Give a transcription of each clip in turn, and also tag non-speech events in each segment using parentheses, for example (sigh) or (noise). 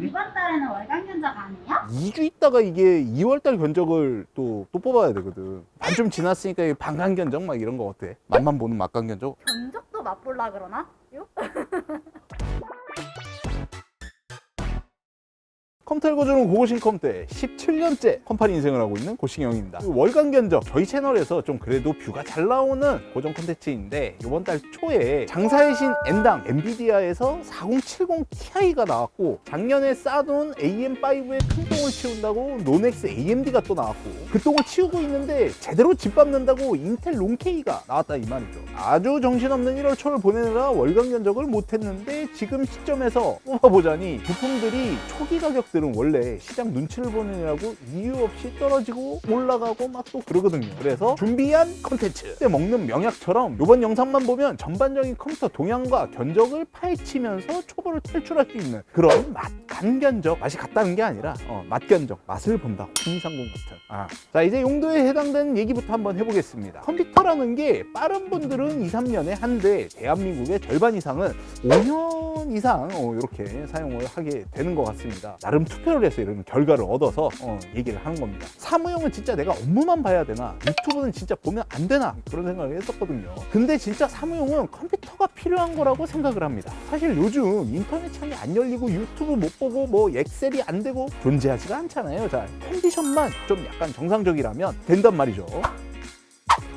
이번 달에는 월간 견적 아니에요? 2주 있다가 이게 2월달 견적을 또, 또 뽑아야 되거든. 반 좀 지났으니까 이 반간 견적 막 이런 거 어때? 맛만 보는 맛간 견적? 견적도 맛볼라 그러나? 요? (laughs) 컴퓨터 고주는 고고싱 컴퓨터에 17년째 컴파니 인생을 하고 있는 고싱형입니다. 그 월간 견적 저희 채널에서 좀 그래도 뷰가 잘 나오는 고정 콘텐츠인데 이번 달 초에 장사의 신 N당 엔비디아에서 4070 Ti가 나왔고 작년에 쌓아둔 AM5의 큰 똥을 치운다고 노넥스 AMD가 또 나왔고 그 똥을 치우고 있는데 제대로 짓밟는다고 인텔 롱K가 나왔다 이 말이죠. 아주 정신없는 1월 초를 보내느라 월간 견적을 못했는데 지금 시점에서 뽑아보자니 부품들이 초기 가격들 은 원래 시장 눈치를 보느냐고 이유 없이 떨어지고 올라가고 막 또 그러거든요. 그래서 준비한 컨텐츠. 그때 먹는 명약처럼 이번 영상만 보면 전반적인 컴퓨터 동향과 견적을 파헤치면서 초보를 탈출할 수 있는 그런 맛, 간 견적. 맛이 같다는 게 아니라 어, 맛 견적, 맛을 본다. 국민상공 같은. 아. 자 이제 용도에 해당되는 얘기부터 한번 해보겠습니다. 컴퓨터라는 게 빠른 분들은 2, 3년에 한 대, 대한민국의 절반 이상은 5년 이상 어, 이렇게 사용을 하게 되는 것 같습니다. 나름 투표를 해서 이런 결과를 얻어서 어, 얘기를 하는 겁니다. 사무용은 진짜 내가 업무만 봐야 되나 유튜브는 진짜 보면 안 되나 그런 생각을 했었거든요. 근데 진짜 사무용은 컴퓨터가 필요한 거라고 생각을 합니다. 사실 요즘 인터넷 창이 안 열리고 유튜브 못 보고 뭐 엑셀이 안 되고 존재하지가 않잖아요. 자 컨디션만 좀 약간 정상적이라면 된단 말이죠.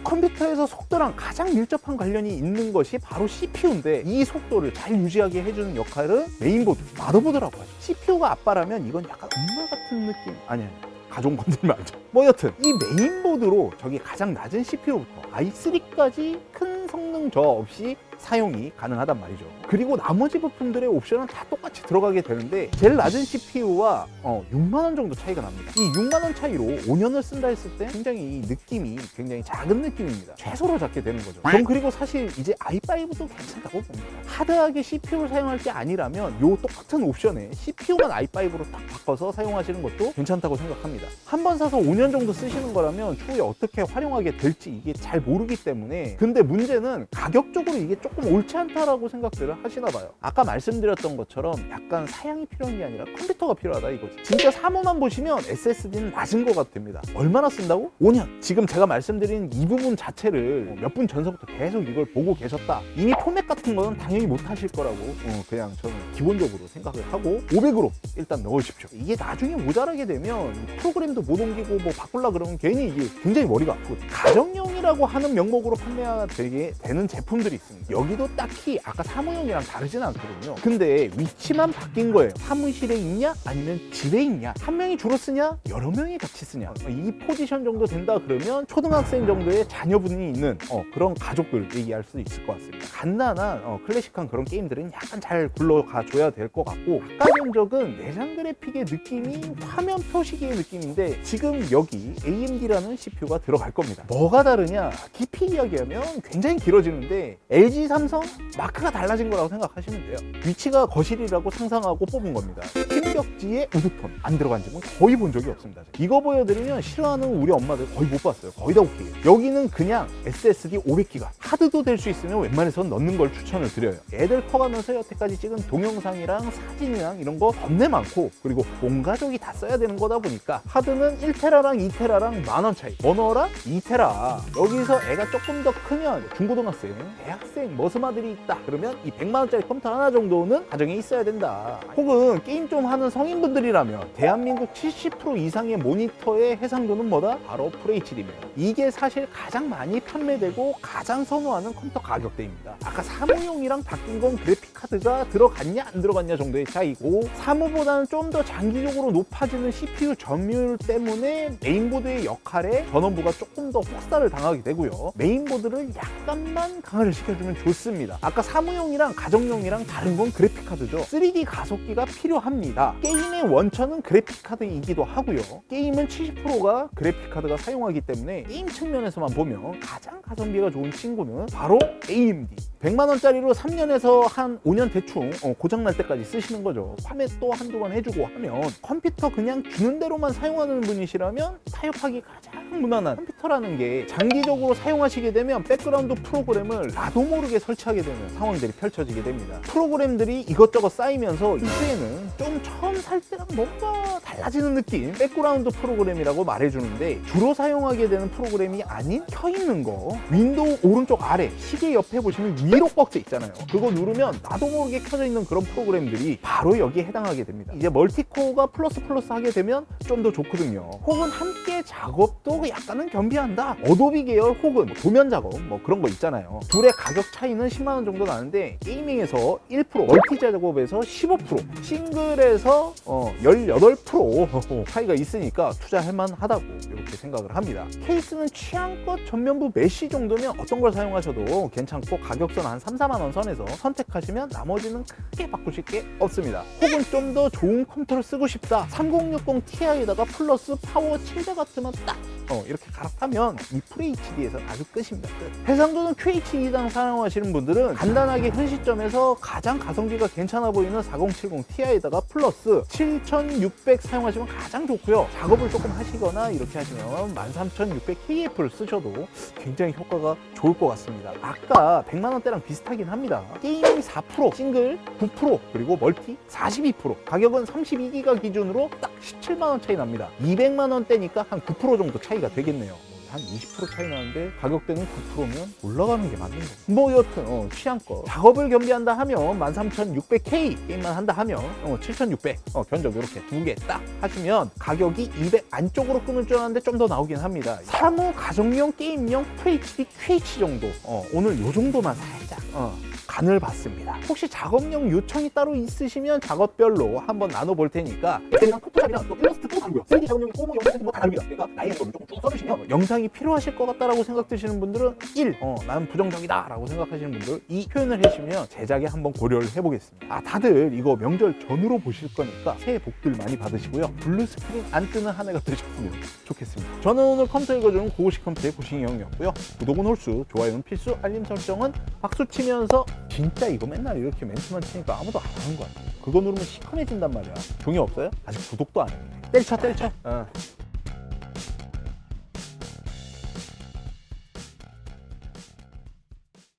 컴퓨터에서 속도랑 가장 밀접한 관련이 있는 것이 바로 CPU인데 이 속도를 잘 유지하게 해주는 역할은 메인보드, 마더보드라고 하죠. CPU가 아빠라면 이건 약간 엄마 같은 느낌 아니 아니 가족 건들면 안 돼. (laughs) 뭐 여튼 이 메인보드로 저기 가장 낮은 CPU부터 i3까지 큰 성능 저하 없이 사용이 가능하단 말이죠. 그리고 나머지 부품들의 옵션은 다 똑같이 들어가게 되는데 제일 낮은 CPU와 어, 6만 원 정도 차이가 납니다. 이 6만 원 차이로 5년을 쓴다 했을 때 굉장히 이 느낌이 굉장히 작은 느낌입니다. 최소로 잡게 되는 거죠. 전 그리고 사실 이제 i5도 괜찮다고 봅니다. 하드하게 CPU를 사용할 게 아니라면 요 똑같은 옵션에 CPU만 i5로 딱 바꿔서 사용하시는 것도 괜찮다고 생각합니다. 한 번 사서 5년 정도 쓰시는 거라면 추후에 어떻게 활용하게 될지 이게 잘 모르기 때문에 근데 문제는 가격적으로 이게 조금 옳지 않다라고 생각들을 하시나 봐요. 아까 말씀드렸던 것처럼 약간 사양이 필요한 게 아니라 컴퓨터가 필요하다 이거지. 진짜 사모만 보시면 SSD는 낮은 것 같습니다. 얼마나 쓴다고? 5년. 지금 제가 말씀드린 이 부분 자체를 몇 분 전서부터 계속 이걸 보고 계셨다. 이미 포맷 같은 거는 당연히 못 하실 거라고 어, 그냥 저는 기본적으로 생각을 하고 500으로 일단 넣으십시오. 이게 나중에 모자라게 되면 프로그램도 못 옮기고 뭐 바꾸려 그러면 괜히 이게 굉장히 머리가 아프거든요. 가정용이라고 하는 명목으로 판매가 되게 되는 제품들이 있습니다. 여기도 딱히 아까 사무용이랑 다르진 않거든요. 근데 위치만 바뀐 거예요. 사무실에 있냐 아니면 집에 있냐 한 명이 주로 쓰냐 여러 명이 같이 쓰냐 이 포지션 정도 된다 그러면 초등학생 정도의 자녀분이 있는 어, 그런 가족들 얘기할 수 있을 것 같습니다. 간단한 어, 클래식한 그런 게임들은 약간 잘 굴러가 줘야 될 것 같고 아까 견적은 내장 그래픽의 느낌이 화면 표시기의 느낌인데 지금 여기 AMD라는 CPU가 들어갈 겁니다. 뭐가 다르냐 깊이 이야기하면 굉장히 길어지는데 LG 삼성 마크가 달라진 거라고 생각하시면 돼요. 위치가 거실이라고 상상하고 뽑은 겁니다. 흰벽지에 우드톤 안 들어간 집은 거의 본 적이 없습니다. 이거 보여드리면 싫어하는 우리 엄마들 거의 못 봤어요. 거의 다 오케이. 여기는 그냥 SSD 500기가 하드도 될 수 있으면 웬만해선 넣는 걸 추천을 드려요. 애들 커가면서 여태까지 찍은 동영상이랑 사진이랑 이런 거 겁내 많고 그리고 온 가족이 다 써야 되는 거다 보니까 하드는 1테라랑 2테라랑 만 원 차이. 원어랑 2테라. 여기서 애가 조금 더 크면 중고등학생, 대학생, 머스마들이 있다. 그러면 이 100만 원짜리 컴퓨터 하나 정도는 가정에 있어야 된다. 혹은 게임 좀 하는 성인분들이라면 대한민국 70% 이상의 모니터의 해상도는 뭐다? 바로 FHD입니다. 이게 사실 가장 많이 판매되고 가장 선호하는 컴퓨터 가격대입니다. 아까 사무용이랑 바뀐 건 그래픽 카드가 들어갔냐 안 들어갔냐 정도의 차이고 사무보다는 좀 더 장기적으로 높아지는 CPU 점유율 때문에 메인보드의 역할에 전원부가 조금 더 혹사를 당하게 되고요. 메인보드를 약간만 강화를 시켜주면 좋습니다. 아까 사무용이랑 가정용이랑 다른 건 그래픽 카드죠. 3D 가속기가 필요합니다. 게임의 원천은 그래픽 카드이기도 하고요. 게임은 70%가 그래픽 카드가 사용하기 때문에 게임 측면에서만 보면 가장 가성비가 좋은 친구는 바로 AMD. 100만 원짜리로 3년에서 한 5년 대충 어, 고장 날 때까지 쓰시는 거죠. 판매 또 한두 번 해주고 하면 컴퓨터 그냥 주는 대로만 사용하는 분이시라면 타협하기 가장 무난한 컴퓨터라는 게 장기적으로 사용하시게 되면 백그라운드 프로그램을 나도 모르게 설치하게 되는 상황들이 펼쳐지게 됩니다. 프로그램들이 이것저것 쌓이면서 이때는 좀 처음 살 때랑 뭔가 달라지는 느낌 백그라운드 프로그램이라고 말해주는데 주로 사용하게 되는 프로그램이 아닌 켜 있는 거 윈도우 오른쪽 아래 시계 옆에 보시면 위로 꺽져 있잖아요. 그거 누르면 나도 모르게 켜져 있는 그런 프로그램들이 바로 여기에 해당하게 됩니다. 이제 멀티코어가 플러스 플러스 하게 되면 좀 더 좋거든요. 혹은 함께 작업도 약간은 겸비한다. 어도비 계열 혹은 뭐 도면 작업 뭐 그런 거 있잖아요. 둘의 가격 차이는 10만 원 정도 나는데 게이밍에서 1% 멀티 작업에서 15% 싱글에서 어, 18% (laughs) 차이가 있으니까 투자할 만하다고 이렇게 생각을 합니다. 케이스는 취향껏 전면부 메쉬 정도면 어떤 걸 사용하셔도 괜찮고 가격선 한 3, 4만 원 선에서 선택하시면 나머지는 크게 바꾸실 게 없습니다. 혹은 좀 더 좋은 컴퓨터를 쓰고 싶다. 3060 Ti에다가 플러스 파워 700W만 딱 어, 이렇게 갈아타면 이 FHD에서 아주 끝입니다. 끝. 해상도는 QHD당 사용하시는 분들은 간단하게 현 시점에서 가장 가성비가 괜찮아 보이는 4070 Ti에다가 플러스 7600 사용하시면 가장 좋고요. 작업을 조금 하시거나 이렇게 하시면 13600KF를 쓰셔도 굉장히 효과가 좋을 것 같습니다. 아까 100만 원대랑 비슷하긴 합니다. 게이밍 4%, 싱글 9%, 그리고 멀티 42%. 가격은 32기가 기준으로 딱 17만 원 차이 납니다. 200만 원대니까 한 9% 정도 차이 가 되겠네요. 한 20% 차이 나는데 가격대는 9%면 올라가는 게 맞는 거죠. 뭐 여튼 어, 취향껏 작업을 겸비한다 하면 13600K 게임만 한다 하면 어, 7600 어, 견적 이렇게 두 개 딱 하시면 가격이 200 안쪽으로 끊을 줄 알았는데 좀 더 나오긴 합니다. 사무 가정용 게임용 FHD QH 정도 어, 오늘 요 정도만 살짝 어, 간을 봤습니다. 혹시 작업용 요청이 따로 있으시면 작업별로 한번 나눠볼 테니까 그냥 포토샵이랑 또 일러스트도 다르고요. 3D 작업용이 꼬모 영상도 뭐 다릅니다. 그러니까 조금 쭉 써주시면 영상이 필요하실 것 같다라고 생각되시는 분들은 1. 어, 나는 부정적이다 라고 생각하시는 분들 이 표현을 해주시면 제작에 한번 고려를 해보겠습니다. 아 다들 이거 명절 전후로 보실 거니까 새해 복들 많이 받으시고요. 블루 스크린 안 뜨는 한 해가 되셨으면 좋겠습니다. 저는 오늘 컴퓨터 읽어주는 고고식 컴퓨터의 고식이 형이었고요. 구독은 홀수, 좋아요는 필수, 알림 설정은 박수 치면서 진짜 이거 맨날 이렇게 멘트만 치니까 아무도 안 하는 거 같아요. 그거 누르면 시커매진단 말이야. 종이 없어요? 아직 구독도 안 해. 때려쳐 때려쳐. 어.